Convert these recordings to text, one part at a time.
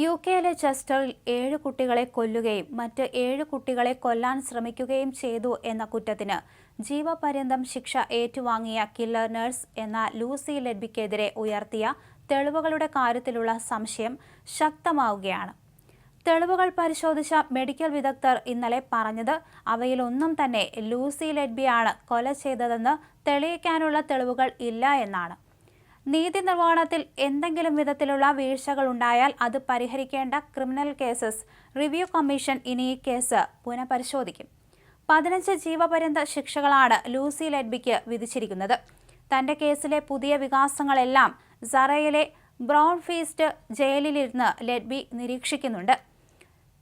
U കെയിലെ ചെസ്റ്ററിൽ ഏഴ് കുട്ടികളെ കൊല്ലുകയും മറ്റ് ഏഴ് കുട്ടികളെ കൊല്ലാൻ ശ്രമിക്കുകയും ചെയ്തു എന്ന കുറ്റത്തിന് ജീവപര്യന്തം ശിക്ഷ ഏറ്റുവാങ്ങിയ കില്ലർ നഴ്സ് എന്ന ലൂസി ലെഡ്ബിക്കെതിരെ ഉയർത്തിയ തെളിവുകളുടെ കാര്യത്തിലുള്ള സംശയം ശക്തമാവുകയാണ്. തെളിവുകൾ പരിശോധിച്ച മെഡിക്കൽ വിദഗ്ധർ ഇന്നലെ പറഞ്ഞത് അവയിലൊന്നും തന്നെ ലൂസി ലെഡ്ബിയാണ് കൊല ചെയ്തതെന്ന് തെളിയിക്കാനുള്ള തെളിവുകൾ ഇല്ല എന്നാണ്. നീതി നിർവഹണത്തിൽ എന്തെങ്കിലും വിധത്തിലുള്ള വീഴ്ചകൾ ഉണ്ടായാൽ അത് പരിഹരിക്കേണ്ട ക്രിമിനൽ കേസസ് റിവ്യൂ കമ്മീഷൻ ഇനി ഈ കേസ് പുനഃപരിശോധിക്കും. പതിനഞ്ച് ജീവപര്യന്ത ശിക്ഷകളാണ് ലൂസി ലെഡ്ബിക്ക് വിധിച്ചിരിക്കുന്നത്. തന്റെ കേസിലെ പുതിയ വികാസങ്ങളെല്ലാം സറയിലെ ബ്രൗൺ ഫീസ്റ്റ് ജയിലിലിരുന്ന് ലെഡ്ബി നിരീക്ഷിക്കുന്നുണ്ട്.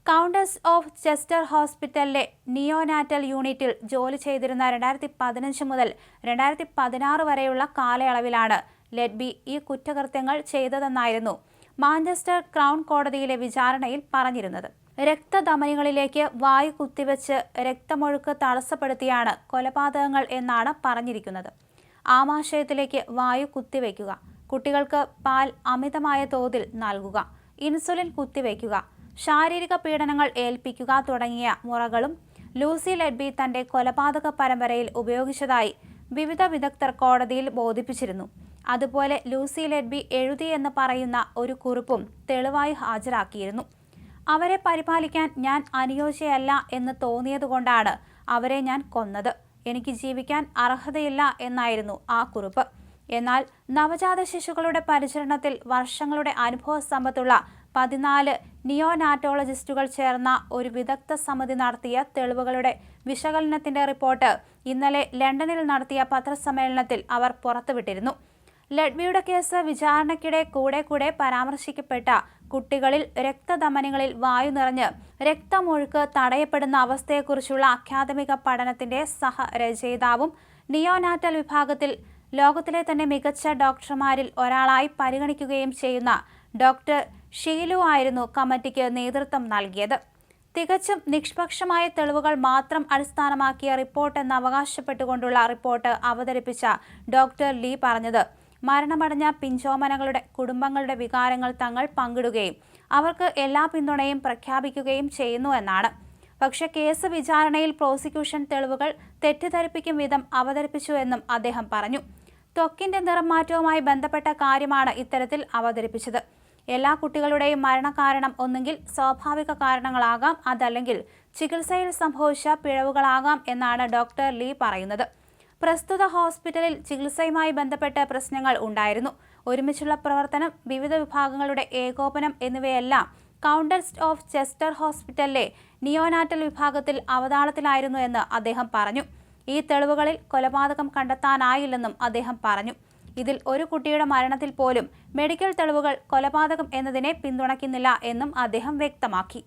കൗണ്ടസ് ഓഫ് ചെസ്റ്റർ ഹോസ്പിറ്റലിലെ നിയോനാറ്റൽ യൂണിറ്റിൽ ജോലി ചെയ്തിരുന്ന രണ്ടായിരത്തി പതിനഞ്ച് മുതൽ രണ്ടായിരത്തി പതിനാറ് വരെയുള്ള കാലയളവിലാണ് ലെഡ്ബി ഈ കുറ്റകൃത്യങ്ങൾ ചെയ്തതെന്നായിരുന്നു മാഞ്ചസ്റ്റർ ക്രൗൺ കോടതിയിലെ വിചാരണയിൽ പറഞ്ഞിരുന്നത്. രക്തധമനികളിലേക്ക് വായു കുത്തിവെച്ച് രക്തമൊഴുക്ക് തടസ്സപ്പെടുത്തിയാണ് കൊലപാതകങ്ങൾ എന്നാണ് പറഞ്ഞിരിക്കുന്നത്. ആമാശയത്തിലേക്ക് വായു കുത്തിവെക്കുക കുട്ടികൾക്ക് പാൽ അമിതമായ തോതിൽ നൽകുക ഇൻസുലിൻ കുത്തിവെക്കുക ശാരീരിക പീഡനങ്ങൾ ഏൽപ്പിക്കുക തുടങ്ങിയ മുറകളും ലൂസി ലെഡ്ബി തന്റെ കൊലപാതക പരമ്പരയിൽ ഉപയോഗിച്ചതായി വിവിധ വിദഗ്ധർ കോടതിയിൽ ബോധിപ്പിച്ചിരുന്നു. അതുപോലെ ലൂസി ലെഡ്ബി എഴുതിയെന്ന് പറയുന്ന ഒരു കുറിപ്പും തെളിവായി ഹാജരാക്കിയിരുന്നു. അവരെ പരിപാലിക്കാൻ ഞാൻ അനുയോജ്യയല്ല എന്ന് തോന്നിയതുകൊണ്ടാണ് അവരെ ഞാൻ കൊന്നത്. എനിക്ക് ജീവിക്കാൻ അർഹതയില്ല എന്നായിരുന്നു ആ കുറിപ്പ്. എന്നാൽ നവജാത ശിശുക്കളുടെ പരിചരണത്തിൽ വർഷങ്ങളുടെ അനുഭവ സമ്പത്തുള്ള പതിനാല് നിയോനാറ്റോളജിസ്റ്റുകൾ ചേർന്ന ഒരു വിദഗ്ധ സമിതി നടത്തിയ തെളിവുകളുടെ വിശകലനത്തിന്റെ റിപ്പോർട്ട് ഇന്നലെ ലണ്ടനിൽ നടത്തിയ പത്രസമ്മേളനത്തിൽ അവർ പുറത്തുവിട്ടിരുന്നു. ലഡ്വിയുടെ കേസ് വിചാരണയ്ക്കിടെ കൂടെ കൂടെ പരാമർശിക്കപ്പെട്ട കുട്ടികളിൽ രക്തധമനികളിൽ വായു നിറഞ്ഞ് രക്തമൊഴുക്ക് തടയപ്പെടുന്ന അവസ്ഥയെക്കുറിച്ചുള്ള അക്കാദമിക പഠനത്തിന്റെ സഹരചയിതാവും നിയോനാറ്റൽ വിഭാഗത്തിൽ ലോകത്തിലെ തന്നെ മികച്ച ഡോക്ടർമാരിൽ ഒരാളായി പരിഗണിക്കുകയും ചെയ്യുന്ന ഡോക്ടർ ഷീലു ആയിരുന്നു കമ്മിറ്റിക്ക് നേതൃത്വം നൽകിയത്. തികച്ചും നിഷ്പക്ഷമായ തെളിവുകൾ മാത്രം അടിസ്ഥാനമാക്കിയ റിപ്പോർട്ട് എന്ന് അവകാശപ്പെട്ടുകൊണ്ടുള്ള റിപ്പോർട്ട് അവതരിപ്പിച്ച ഡോക്ടർ ലീ പറഞ്ഞത് മരണമടഞ്ഞ പിഞ്ചോമനകളുടെ കുടുംബങ്ങളുടെ വികാരങ്ങൾ തങ്ങൾ പങ്കിടുകയും അവർക്ക് എല്ലാ പിന്തുണയും പ്രഖ്യാപിക്കുകയും ചെയ്യുന്നു എന്നാണ്. പക്ഷേ കേസ് വിചാരണയിൽ പ്രോസിക്യൂഷൻ തെളിവുകൾ തെറ്റിദ്ധരിപ്പിക്കും വിധം അവതരിപ്പിച്ചു എന്നും അദ്ദേഹം പറഞ്ഞു. ത്വക്കിന്റെ നിറം മാറ്റവുമായി ബന്ധപ്പെട്ട കാര്യമാണ് ഇത്തരത്തിൽ അവതരിപ്പിച്ചത്. എല്ലാ കുട്ടികളുടെയും മരണകാരണം ഒന്നുകിൽ സ്വാഭാവിക കാരണങ്ങളാകാം അതല്ലെങ്കിൽ ചികിത്സയിൽ സംഭവിച്ച പിഴവുകളാകാം എന്നാണ് ഡോക്ടർ ലീ പറയുന്നത്. പ്രസ്തുത ഹോസ്പിറ്റലിൽ ചികിത്സയുമായി ബന്ധപ്പെട്ട പ്രശ്നങ്ങൾ ഉണ്ടായിരുന്നു. ഒരുമിച്ചുള്ള പ്രവർത്തനം വിവിധ വിഭാഗങ്ങളുടെ ഏകോപനം എന്നിവയെല്ലാം കൗണ്ടസ്റ്റ് ഓഫ് ചെസ്റ്റർ ഹോസ്പിറ്റലിലെ നിയോനാറ്റൽ വിഭാഗത്തിൽ അവതാളത്തിലായിരുന്നു എന്ന് അദ്ദേഹം പറഞ്ഞു. ഈ തെളിവുകളിൽ കൊലപാതകം കണ്ടെത്താനായില്ലെന്നും അദ്ദേഹം പറഞ്ഞു. ഇതിൽ ഒരു കുട്ടിയുടെ മരണത്തിൽ പോലും മെഡിക്കൽ തെളിവുകൾ കൊലപാതകം എന്നതിനെ പിന്തുണയ്ക്കുന്നില്ല എന്നും അദ്ദേഹം വ്യക്തമാക്കി.